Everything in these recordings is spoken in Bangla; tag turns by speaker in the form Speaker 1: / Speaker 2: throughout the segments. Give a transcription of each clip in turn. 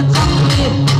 Speaker 1: I'm come with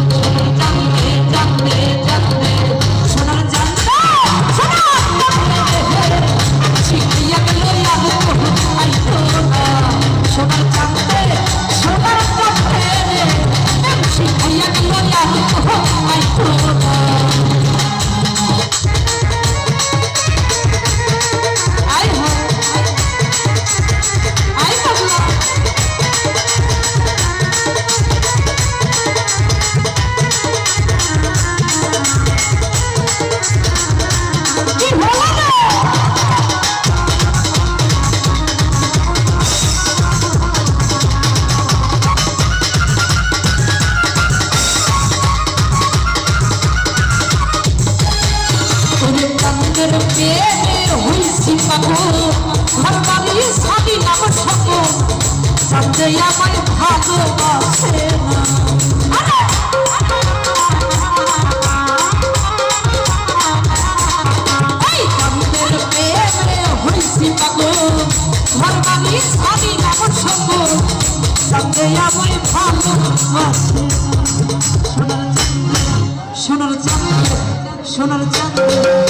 Speaker 1: তোদের পেয়ে হইছি পাগল সরকারি স্বামী নাম সকল তাতে আমায় ভালোবাসে না। সরকারি স্বামী নাম ভালোবাসে সোনার চাঁদ সোনার চাঁদ।